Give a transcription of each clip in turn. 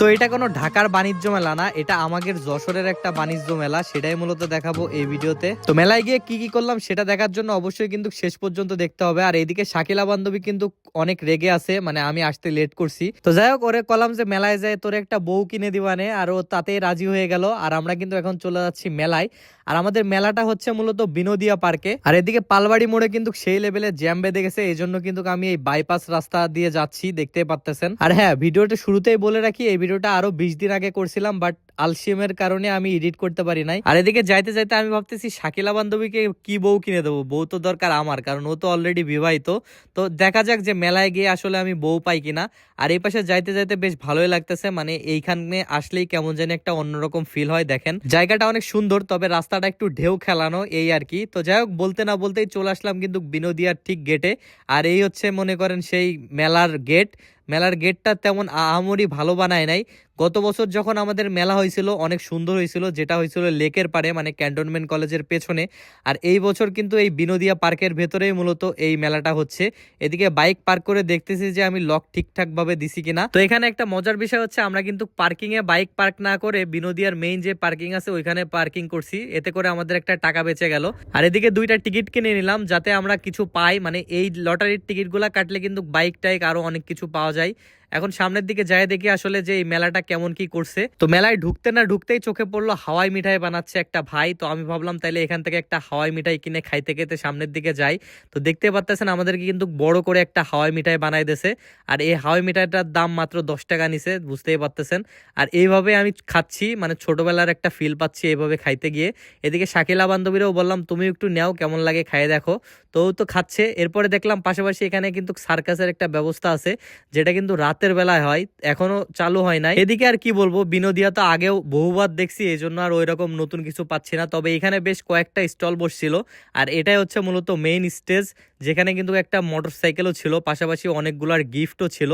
তো এটা কোনো ঢাকার বাণিজ্য মেলা না, এটা আমাদের যশোরের একটা বাণিজ্য মেলা, সেটাই মূলত দেখাবো এই ভিডিওতে। তো মেলায় গিয়ে কি কি করলাম সেটা দেখার জন্য অবশ্যই কিন্তু শেষ পর্যন্ত দেখতে হবে। আর এইদিকে শাকিলা বান্ধবী কিন্তু অনেক রেগে আছে মানে আমি আসতে লেট করছি। তো যাই হোক, ওরে কলাম যে মেলায় যায়, তোর একটা বউ কিনে দিবানে, আর ও তাতেই রাজি হয়ে গেল। আর আমরা কিন্তু এখন চলে যাচ্ছি মেলায়। আর আমাদের মেলাটা হচ্ছে মূলত বিনোদিয়া পার্কে। আর এদিকে পালবাড়ি মোড়ে কিন্তু সেই লেভেলে জ্যাম বেঁধে গেছে এই জন্য কিন্তু আমি এই বাইপাস রাস্তা দিয়ে যাচ্ছি দেখতে পাচ্তেছেন আর হ্যাঁ ভিডিওটা শুরুতেই বলে রাখি, এই ভিডিওটা আরও বিশ দিন আগে করছিলাম বাট আলসিয়ামের কারণে আমি এডিট করতে পারি নাই। আর এদিকে যাইতে যাইতে আমি ভাবতেছি, শাকিলা বান্ধবীকে কি বউ কিনে দেবো? বউ তো দরকার আমার, কারণ ও তো অলরেডি বিবাহিত। তো দেখা যাক যে মেলায় গিয়ে আসলে আমি বউ পাই কিনা। আর এই পাশে যাইতে যাইতে বেশ ভালোই লাগতেছে মানে এইখানে আসলেই কেমন যেন একটা অন্যরকম ফিল হয়, দেখেন। জায়গাটা অনেক সুন্দর, তবে রাস্তাটা একটু ঢেউ খেলানো, এই আর কি। তো যাই হোক, বলতে না বলতেই চলে আসলাম কিন্তু বিনোদিয়ার ঠিক গেটে আর এই হচ্ছে, মনে করেন, সেই মেলার গেট মেলার গেটটা তেমন আহামরি ভালো বানায় নাই। গত বছর যখন আমাদের মেলা হয়েছিল, অনেক সুন্দর হয়েছিল, যেটা হয়েছিল লেকের পারে মানে ক্যান্টনমেন্ট কলেজের পেছনে, আর এই বছর কিন্তু এই বিনোদিয়া পার্কের ভেতরেই মূলত এই মেলাটা হচ্ছে। এদিকে বাইক পার্ক করে দেখতেছি যে আমি লক ঠিকঠাকভাবে দিছি কিনা। তো এখানে একটা মজার বিষয় হচ্ছে, আমরা কিন্তু পার্কিংয়ে বাইক পার্ক না করে বিনোদিয়ার মেইন যে পার্কিং আছে, ওইখানে পার্কিং করছি। এতে করে আমাদের একটা টাকা বেঁচে গেল। আর এদিকে দুইটা টিকিট কিনে নিলাম, যাতে আমরা কিছু পাই। মানে এই লটারির টিকিটগুলো কাটলে কিন্তু বাইক টাইক আরও অনেক কিছু পাওয়া যায়। এখন সামনের দিকে যাই দেখি আসলে যে এই মেলাটা কেমন কি করছে। তো মেলায় ঢুকতে না ঢুকতেই চোখে পড়ল হাওয়াই মিঠাই বানাচ্ছে একটা ভাই। তো আমি ভাবলাম তাইলে এখান থেকে একটা হাওয়াই মিঠাই কিনে খাইতে খেতে সামনের দিকে যাই। তো দেখতে পাচ্ছেন আমাদেরকে কিন্তু বড় করে একটা হাওয়াই মিঠাই বানাই দিয়েছে। আর এই হাওয়াই মিঠাইটার দাম মাত্র দশ টাকা নিছে, বুঝতেই পারতেছেন। আর এইভাবে আমি খাচ্ছি মানে ছোটবেলার একটা ফিল পাচ্ছি এইভাবে খাইতে গিয়ে। এদিকে শাকিলা বান্ধবীরাও বললাম, তুমি একটু নেও, কেমন লাগে খাইয়ে দেখো। তো তো খাচ্ছে। এরপরে দেখলাম পাশাপাশি এখানে কিন্তু সার্কাসের একটা ব্যবস্থা আছে, যেটা কিন্তু রাতের বেলায় হয়, এখনও চালু হয় নাই। এদিকে আর কি বলব, বিনোদিয়া তো আগেও বহুবার দেখছি এই জন্য আর ওই রকম নতুন কিছু পাচ্ছি না। তবে এখানে বেশ কয়েকটা স্টল বসছিল, আর এটাই হচ্ছে মূলত মেইন স্টেজ যেখানে কিন্তু একটা মোটর সাইকেলও ছিল, পাশাপাশি অনেকগুলার গিফটও ছিল।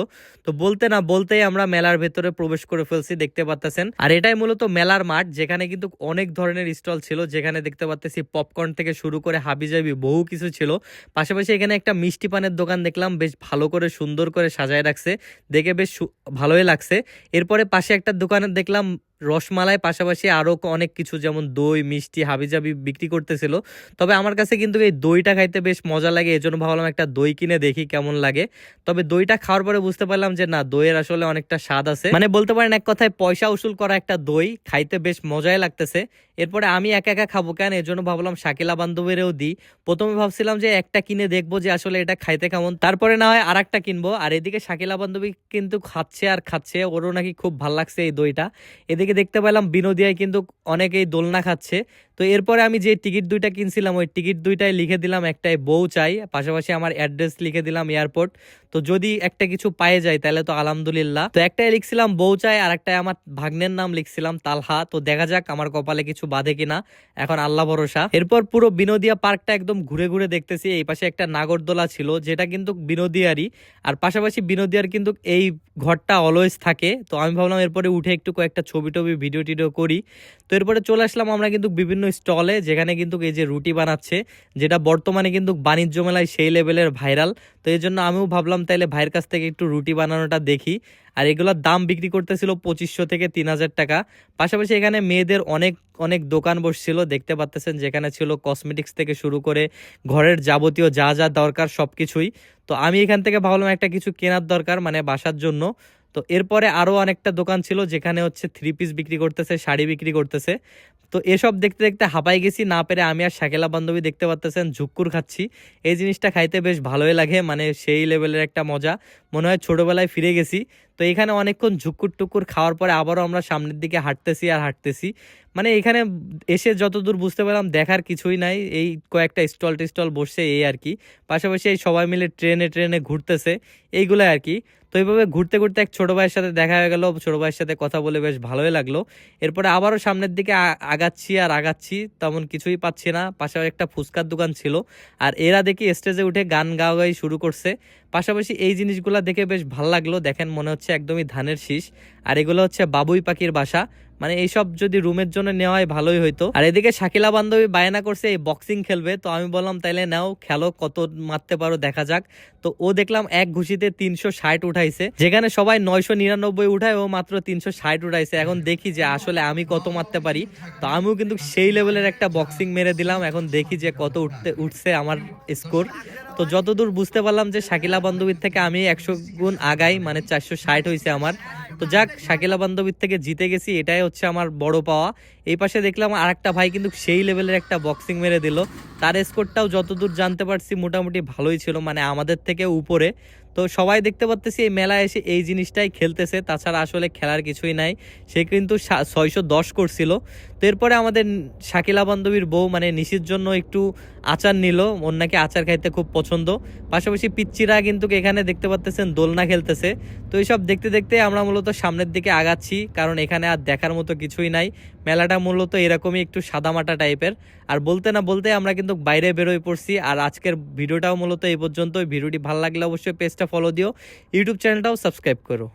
তো বলতে না বলতেই আমরা মেলার ভেতরে প্রবেশ করে ফেলছি, দেখতে পাচ্তেছেন আর এটাই মূলত মেলার মাঠ, যেখানে কিন্তু অনেক ধরনের স্টল ছিল, যেখানে দেখতে পাচ্তেছি পপকর্ন থেকে শুরু করে হাবিজাবি বহু কিছু ছিল। পাশাপাশি এখানে একটা মিষ্টি পানের দোকান দেখলাম, বেশ ভালো করে সুন্দর করে সাজায় রাখছে। দেখে বেশ ভালোই লাগছে। এরপরে পাশে একটা দোকানে দেখলাম রসমালাই পাশাপাশি আরও অনেক কিছু, যেমন দই, মিষ্টি, হাবিজাবি বিক্রি করতেছিল। তবে আমার কাছে কিন্তু এই দইটা খাইতে বেশ মজা লাগে এই জন্য ভাবলাম একটা দই কিনে দেখি কেমন লাগে। তবে দইটা খাওয়ার পরে বুঝতে পারলাম যে না, দইয়ের আসলে অনেকটা স্বাদ আছে। মানে বলতে পারেন এক কথায় পয়সা উসুল করা একটা দই খাইতে বেশ মজাই লাগতেছে। এরপরে আমি একা একা খাব কেন এর জন্য ভাবলাম শাকিলা বান্ধবীরেও দিই। প্রথমে ভাবছিলাম যে একটা কিনে দেখব যে আসলে এটা খাইতে কেমন। তারপরে না হয় আর একটা কিনবো, আর এদিকে শাকিলা বান্ধবী কিন্তু খাচ্ছে আর খাচ্ছে, ওরও নাকি খুব ভালো লাগছে এই দইটা। এদিকে দেখতে পেলাম বিনোদিয়ায় কিন্তু অনেকেই দোলনা খাচ্ছে। তো এরপরে আমি যে টিকিট দুইটা কিনছিলাম, ওই টিকিট দুইটাই লিখে দিলাম, একটাই বউ চাই, পাশাপাশি আমার অ্যাড্রেস লিখে দিলাম এয়ারপোর্ট। তো যদি একটা কিছু পায়ে যায় তাহলে তো আলহামদুলিল্লাহ। তো একটাই লিখছিলাম বউ চাই, আর একটাই আমার ভাগ্নের নাম লিখছিলাম তালহা। তো দেখা যাক আমার কপালে কিছু বাঁধে কিনা, এখন আল্লাহ ভরসা। এরপর পুরো বিনোদিয়া পার্কটা একদম ঘুরে ঘুরে দেখতেছি, এই পাশে একটা নাগরদোলা ছিল, যেটা কিন্তু বিনোদিয়ারই। আর পাশাপাশি বিনোদিয়ার কিন্তু এই ঘরটা অলওয়েজ থাকে। তো আমি ভাবলাম এরপরে উঠে একটু কয়েকটা ছবি টবি ভিডিও টিডিও করি। তো এরপরে চলে আসলাম আমরা কিন্তু বিভিন্ন স্টলে, যেখানে কিন্তু এই যে রুটি বানাচ্ছে, যেটা বর্তমানে কিন্তু বাণিজ্য মেলায় সেই লেভেলের ভাইরাল। তো এই জন্য আমিও ভাবলাম তাইলে ভাইয়ের কাছ থেকে একটু রুটি বানানোটা দেখি। আর এগুলোর দাম বিক্রি করতেছিল পঁচিশশো থেকে তিন হাজার টাকা। পাশাপাশি এখানে মেয়েদের অনেক অনেক দোকান বসছিল, দেখতে পাচ্তেছেন যেখানে ছিল কসমেটিক্স থেকে শুরু করে ঘরের যাবতীয় যা যা দরকার সব কিছুই তো আমি এখান থেকে ভাবলাম একটা কিছু কেনার দরকার মানে বাসার জন্য। তো এরপরে আরও অনেকটা দোকান ছিল যেখানে হচ্ছে থ্রি পিস বিক্রি করতেছে, শাড়ি বিক্রি করতেছে। তো এসব দেখতে দেখতে হাঁপাই গেছি, না পেরে আমি আর শাকেলা বান্ধবী দেখতে পাচ্তেছেন ঝুক্কুর খাচ্ছি। এই জিনিসটা খাইতে বেশ ভালোই লাগে মানে সেই লেভেলের একটা মজা। মনে হয় ছোটোবেলায় ফিরে গেছি। তো এখানে অনেকক্ষণ ঝুকুর টুকুর খাওয়ার পরে আবারও আমরা সামনের দিকে হাঁটতেছি আর হাঁটতেছি। মানে এখানে এসে যতদূর বুঝতে পারলাম দেখার কিছুই নাই। এই কয়েকটা স্টল টিস্টল বসছে, এই আর কি। পাশাপাশি এই সবাই মিলে ট্রেনে ট্রেনে ঘুরতেছে, এইগুলো আর কি। তো এইভাবে ঘুরতে ঘুরতে এক ছোটো ভাইয়ের সাথে দেখা হয়ে গেল, ছোটো ভাইয়ের সাথে কথা বলে বেশ ভালোই লাগল। এরপরে আবারও সামনের দিকে আগাচ্ছি আর আগাচ্ছি, তেমন কিছুই পাচ্ছি না। পাশাপাশি একটা ফুচকার দোকান ছিল। আর এরা দেখি স্টেজে উঠে গান গাওয়াই শুরু করছে। পাশাপাশি এই জিনিসগুলো দেখে বেশ ভালো লাগল। দেখেন মনে হচ্ছে একদমই ধানের শীষ। আর এগুলো হচ্ছে বাবুই পাখির বাসা। মানে এইসব যদি রুমের জন্য নেওয়া হয় ভালোই হইতো। আর এদিকে শাকিলা বান্ধবী বায়না করছে, এই বক্সিং খেলবে। তো আমি বললাম, তাইলে নাও, খেলো, কত মারতে পারো, দেখা যাক। তো ও দেখলাম এক ঘুষিতে তিনশো ষাট উঠাইছে, যেখানে সবাই নয়শো নিরানব্বই উঠায়, ও মাত্র তিনশো ষাট উঠাইছে। এখন দেখি যে আসলে আমি কত মারতে পারি। তো আমিও কিন্তু সেই লেভেলের একটা বক্সিং মেরে দিলাম। এখন দেখি যে কত উঠতে, উঠছে আমার স্কোর তো যতদূর বুঝতে পারলাম যে শাকিলা বান্ধবীর থেকে আমি একশো গুণ আগাই মানে চারশো ষাট হয়েছে আমার। তো যাক, শাকিলা বান্ধবীর থেকে জিতে গেছি, এটাই হচ্ছে আমার বড় পাওয়া। এই পাশে দেখলাম আর একটা ভাই কিন্তু সেই লেভেলের একটা বক্সিং মেরে দিল। তার স্কোরটাও যতদূর জানতে পারছি মোটামুটি ভালোই ছিল মানে আমাদের থেকে উপরে। তো সবাই দেখতে পাচ্তেছি এই মেলায় এসে এই জিনিসটাই খেলতেছে। তাছাড়া আসলে খেলার কিছুই নাই। সে কিন্তু ছয়শো দশ করছিল। তো এরপরে আমাদের শাকিলা বান্ধবীর বউ মানে নিশির জন্য একটু আচার নিল। ওর নাকি আচার খাইতে খুব পছন্দ। পাশাপাশি পিচ্চিরা কিন্তু এখানে দেখতে পাচ্তেছেন দোলনা খেলতেছে। তো এইসব দেখতে দেখতে আমরা মূলত সামনের দিকে আগাচ্ছি। কারণ এখানে আর দেখার মতো কিছুই নাই। মেলাটা মূলত এরকমই একটু সাদামাটা টাইপের। আর বলতে না বলতে আমরা কিন্তু বাইরে বেরোয় পড়ছি, আর আজকের ভিডিওটাও মূলত এই পর্যন্ত ভিডিওটি ভালো লাগলে অবশ্যই পেজটা ফলো দিও। ইউটিউব চ্যানেলটাও সাবস্ক্রাইব করো।